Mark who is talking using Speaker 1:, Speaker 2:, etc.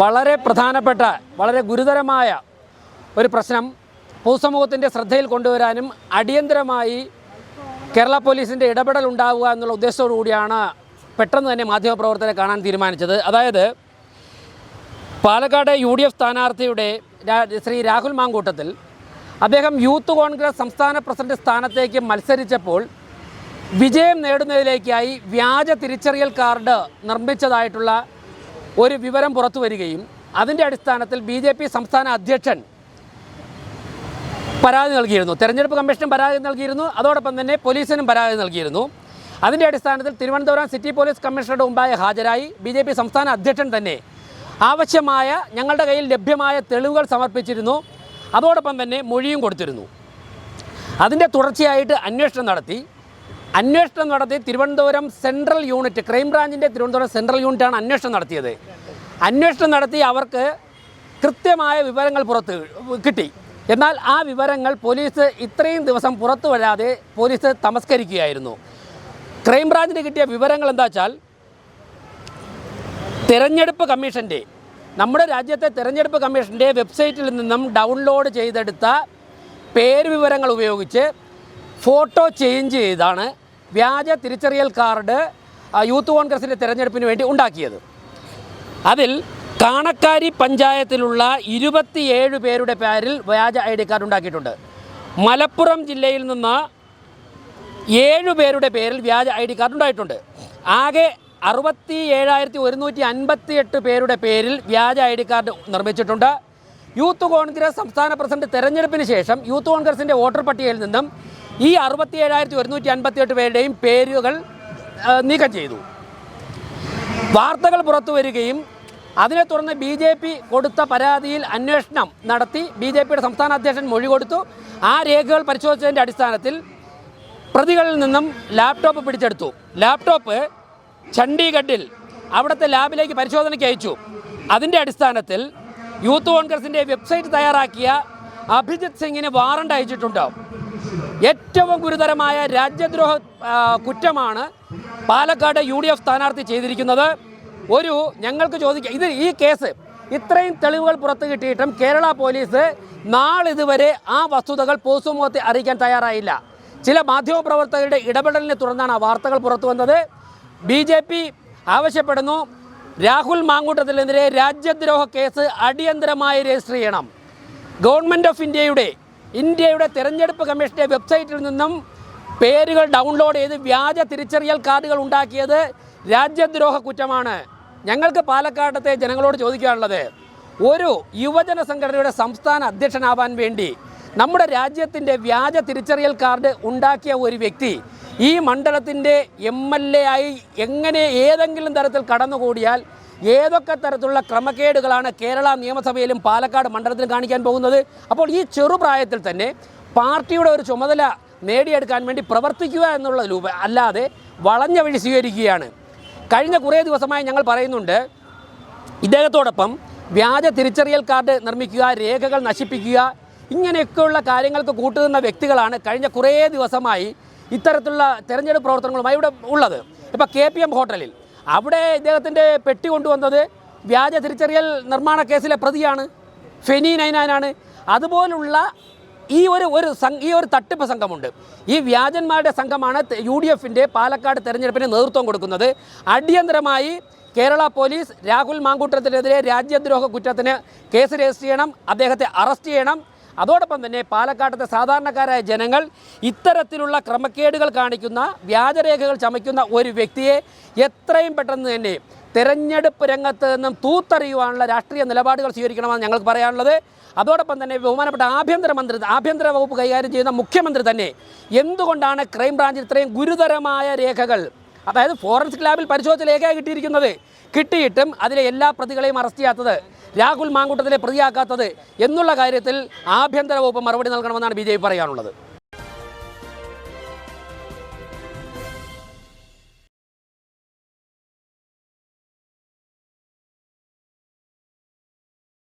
Speaker 1: വളരെ പ്രധാനപ്പെട്ട വളരെ ഗുരുതരമായ ഒരു പ്രശ്നം പൊതുസമൂഹത്തിന്റെ ശ്രദ്ധയിൽ കൊണ്ടുവരാനും അടിയന്തരമായി കേരള പോലീസിന്റെ ഇടപെടൽ ഉണ്ടാവുക എന്നുള്ള ഉദ്ദേശത്തോടു കൂടിയാണ് പെട്ടെന്ന് തന്നെ മാധ്യമപ്രവർത്തകരെ കാണാൻ തീരുമാനിച്ചത്. അതായത് പാലക്കാട് യു ഡി എഫ് സ്ഥാനാർത്ഥിയുടെ ശ്രീ രാഹുൽ മാങ്കൂട്ടത്തിൽ അദ്ദേഹം യൂത്ത് കോൺഗ്രസ് സംസ്ഥാന പ്രസിഡന്റ് സ്ഥാനത്തേക്ക് മത്സരിച്ചപ്പോൾ വിജയം നേടുന്നതിലേക്കായി വ്യാജ തിരിച്ചറിയൽ കാർഡ് നിർമ്മിച്ചതായിട്ടുള്ള ഒരു വിവരം പുറത്തു വരികയും അതിന്റെ അടിസ്ഥാനത്തിൽ ബി ജെ പി സംസ്ഥാന അധ്യക്ഷൻ പരാതി നൽകിയിരുന്നു. തെരഞ്ഞെടുപ്പ് കമ്മീഷനും പരാതി നൽകിയിരുന്നു. അതോടൊപ്പം തന്നെ പോലീസിനും പരാതി നൽകിയിരുന്നു. അതിന്റെ അടിസ്ഥാനത്തിൽ തിരുവനന്തപുരം സിറ്റി പോലീസ് കമ്മീഷണറുടെ മുമ്പായി ഹാജരായി ബി ജെ പി സംസ്ഥാന അധ്യക്ഷൻ തന്നെ ആവശ്യമായ ഞങ്ങളുടെ കയ്യിൽ ലഭ്യമായ തെളിവുകൾ സമർപ്പിച്ചിരുന്നു. അതോടൊപ്പം തന്നെ മൊഴിയും കൊടുത്തിരുന്നു. അതിന്റെ തുടർച്ചയായിട്ട് അന്വേഷണം നടത്തി. അന്വേഷണം നടത്തി തിരുവനന്തപുരം സെൻട്രൽ യൂണിറ്റ് ക്രൈംബ്രാഞ്ചിന്റെ തിരുവനന്തപുരം സെൻട്രൽ യൂണിറ്റാണ് അന്വേഷണം നടത്തിയത്. അന്വേഷണം നടത്തി അവർക്ക് കൃത്യമായ വിവരങ്ങൾ പുറത്ത് കിട്ടി. എന്നാൽ ആ വിവരങ്ങൾ പോലീസ് ഇത്രയും ദിവസം പുറത്തു വരാതെ പോലീസ് തമസ്കരിക്കുകയായിരുന്നു. ക്രൈംബ്രാഞ്ചിന് കിട്ടിയ വിവരങ്ങൾ എന്താ വെച്ചാൽ തെരഞ്ഞെടുപ്പ് കമ്മീഷന്റെ നമ്മുടെ രാജ്യത്തെ തിരഞ്ഞെടുപ്പ് കമ്മീഷന്റെ വെബ്സൈറ്റിൽ നിന്നും ഡൗൺലോഡ് ചെയ്തെടുത്ത പേര് വിവരങ്ങൾ ഉപയോഗിച്ച് ഫോട്ടോ ചേഞ്ച് ചെയ്താണ് വ്യാജ തിരിച്ചറിയൽ കാർഡ് യൂത്ത് കോൺഗ്രസിന്റെ തെരഞ്ഞെടുപ്പിന് വേണ്ടി ഉണ്ടാക്കിയത്. അതിൽ കാണക്കാരി പഞ്ചായത്തിലുള്ള ഇരുപത്തിയേഴ് പേരുടെ പേരിൽ വ്യാജ ഐ ഡി കാർഡ് ഉണ്ടാക്കിയിട്ടുണ്ട്. മലപ്പുറം ജില്ലയിൽ നിന്ന് ഏഴ് പേരുടെ പേരിൽ വ്യാജ ഐ ഡി കാർഡ് ഉണ്ടായിട്ടുണ്ട്. ആകെ അറുപത്തി ഏഴായിരത്തി ഒരുന്നൂറ്റി അൻപത്തി എട്ട് പേരുടെ പേരിൽ വ്യാജ ഐ ഡി കാർഡ് നിർമ്മിച്ചിട്ടുണ്ട്. യൂത്ത് കോൺഗ്രസ് സംസ്ഥാന പ്രസിഡന്റ് തെരഞ്ഞെടുപ്പിന് ശേഷം യൂത്ത് കോൺഗ്രസിന്റെ വോട്ടർ പട്ടികയിൽ നിന്നും ഈ അറുപത്തി ഏഴായിരത്തി ഒരുന്നൂറ്റി അൻപത്തി എട്ട് പേരുടെയും പേരുകൾ നീക്കം ചെയ്തു. വാർത്തകൾ പുറത്തു വരികയും അതിനെ തുടർന്ന് ബി ജെ പി കൊടുത്ത പരാതിയിൽ അന്വേഷണം നടത്തി ബി ജെ പിയുടെ സംസ്ഥാന അധ്യക്ഷൻ മൊഴി കൊടുത്തു. ആ രേഖകൾ പരിശോധിച്ചതിന്റെ അടിസ്ഥാനത്തിൽ പ്രതികളിൽ നിന്നും ലാപ്ടോപ്പ് പിടിച്ചെടുത്തു. ലാപ്ടോപ്പ് ചണ്ഡീഗഡിൽ അവിടുത്തെ ലാബിലേക്ക് പരിശോധനയ്ക്ക് അയച്ചു. അതിന്റെ അടിസ്ഥാനത്തിൽ യൂത്ത് കോൺഗ്രസിന്റെ വെബ്സൈറ്റ് തയ്യാറാക്കിയ അഭിജിത് സിംഗിന് വാറണ്ട് അയച്ചിട്ടുണ്ട്. ഏറ്റവും ഗുരുതരമായ രാജ്യദ്രോഹ കുറ്റമാണ് പാലക്കാട് യു ഡി എഫ് സ്ഥാനാർത്ഥി ചെയ്തിരിക്കുന്നത്. ഒരു ഞങ്ങൾക്ക് ചോദിക്കാം ഇത് ഈ കേസ് ഇത്രയും തെളിവുകൾ പുറത്തു കിട്ടിയിട്ടും കേരള പോലീസ് നാളിതുവരെ ആ വസ്തുതകൾ പൊതുസമൂഹത്തെ അറിയിക്കാൻ തയ്യാറായില്ല. ചില മാധ്യമപ്രവർത്തകരുടെ ഇടപെടലിനെ തുടർന്നാണ് ആ വാർത്തകൾ പുറത്തു വന്നത്. ബി ജെ പി ആവശ്യപ്പെടുന്നു രാഹുൽ മാങ്കൂട്ടത്തിനെതിരെ രാജ്യദ്രോഹ കേസ് അടിയന്തരമായി രജിസ്റ്റർ ചെയ്യണം. ഗവൺമെന്റ് ഓഫ് ഇന്ത്യയുടെ ഇന്ത്യയുടെ തിരഞ്ഞെടുപ്പ് കമ്മീഷന്റെ വെബ്സൈറ്റിൽ നിന്നും പേരുകൾ ഡൗൺലോഡ് ചെയ്ത് വ്യാജ തിരിച്ചറിയൽ കാർഡുകൾ ഉണ്ടാക്കിയത് രാജ്യദ്രോഹ കുറ്റമാണ്. ഞങ്ങൾക്ക് പാലക്കാട്ടത്തെ ജനങ്ങളോട് ചോദിക്കാനുള്ളത് ഒരു യുവജന സംഘടനയുടെ സംസ്ഥാന അധ്യക്ഷനാവാൻ വേണ്ടി നമ്മുടെ രാജ്യത്തിന്റെ വ്യാജ തിരിച്ചറിയൽ കാർഡ് ഉണ്ടാക്കിയ ഒരു വ്യക്തി ഈ മണ്ഡലത്തിന്റെ എം എൽ എ ആയി എങ്ങനെ ഏതെങ്കിലും തരത്തിൽ കടന്നുകൂടിയാൽ ഏതൊക്കെ തരത്തിലുള്ള ക്രമക്കേടുകളാണ് കേരള നിയമസഭയിലും പാലക്കാട് മണ്ഡലത്തിലും കാണിക്കാൻ പോകുന്നത്? അപ്പോൾ ഈ ചെറുപ്രായത്തിൽ തന്നെ പാർട്ടിയുടെ ഒരു ചുമതല നേടിയെടുക്കാൻ വേണ്ടി പ്രവർത്തിക്കുക എന്നുള്ള രൂപ അല്ലാതെ വളഞ്ഞ വഴി സ്വീകരിക്കുകയാണ്. കഴിഞ്ഞ കുറേ ദിവസമായി ഞങ്ങൾ പറയുന്നുണ്ട് ഇദ്ദേഹത്തോടൊപ്പം വ്യാജ തിരിച്ചറിയൽ കാർഡ് നിർമ്മിക്കുക രേഖകൾ നശിപ്പിക്കുക ഇങ്ങനെയൊക്കെയുള്ള കാര്യങ്ങൾക്ക് കൂട്ടുനിന്ന വ്യക്തികളാണ് കഴിഞ്ഞ കുറേ ദിവസമായി ഇത്തരത്തിലുള്ള തെരഞ്ഞെടുപ്പ് പ്രവർത്തനങ്ങളുമായി ഇവിടെ ഉള്ളത്. ഇപ്പോൾ കെ പി എം ഹോട്ടലിൽ അവിടെ ഇദ്ദേഹത്തിന്റെ പെട്ടി കൊണ്ടുവന്നത് വ്യാജ തിരിച്ചറിയൽ നിർമ്മാണ കേസിലെ പ്രതിയാണ്. ഫെനി നൈനാനാണ് അതുപോലുള്ള ഈ ഒരു ഒരു ഈ ഒരു തട്ടിപ്പ് സംഘമുണ്ട്. ഈ വ്യാജന്മാരുടെ സംഘമാണ് യു ഡി എഫിന്റെ പാലക്കാട് തെരഞ്ഞെടുപ്പിന് നേതൃത്വം കൊടുക്കുന്നത്. അടിയന്തരമായി കേരള പോലീസ് രാഹുൽ മാങ്കൂട്ടത്തിനെതിരെ രാജ്യദ്രോഹ കുറ്റത്തിന് കേസ് രജിസ്റ്റർ ചെയ്യണം അദ്ദേഹത്തെ അറസ്റ്റ് ചെയ്യണം. അതോടൊപ്പം തന്നെ പാലക്കാട്ടത്തെ സാധാരണക്കാരായ ജനങ്ങൾ ഇത്തരത്തിലുള്ള ക്രമക്കേടുകൾ കാണിക്കുന്ന വ്യാജരേഖകൾ ചമയ്ക്കുന്ന ഒരു വ്യക്തിയെ എത്രയും പെട്ടെന്ന് തന്നെ തെരഞ്ഞെടുപ്പ് രംഗത്ത് നിന്നും തൂത്തറിയുവാനുള്ള രാഷ്ട്രീയ നിലപാടുകൾ സ്വീകരിക്കണമെന്ന് ഞങ്ങൾക്ക് പറയാനുള്ളത്. അതോടൊപ്പം തന്നെ ബഹുമാനപ്പെട്ട ആഭ്യന്തരമന്ത്രി ആഭ്യന്തര വകുപ്പ് കൈകാര്യം ചെയ്യുന്ന മുഖ്യമന്ത്രി തന്നെ എന്തുകൊണ്ടാണ് ക്രൈംബ്രാഞ്ചിൽ ഇത്രയും ഗുരുതരമായ രേഖകൾ അതായത് ഫോറൻസിക് ലാബിൽ പരിശോധിച്ച രേഖയാണ് കിട്ടിയിരിക്കുന്നത്? കിട്ടിയിട്ടും അതിലെ എല്ലാ പ്രതികളെയും അറസ്റ്റ് ചെയ്യാത്തത് രാഹുൽ മാങ്കൂട്ടത്തിലെ പ്രതിയാക്കാത്തത് എന്നുള്ള കാര്യത്തിൽ ആഭ്യന്തര വകുപ്പ് മറുപടി നൽകണമെന്നാണ് ബി പറയാനുള്ളത്.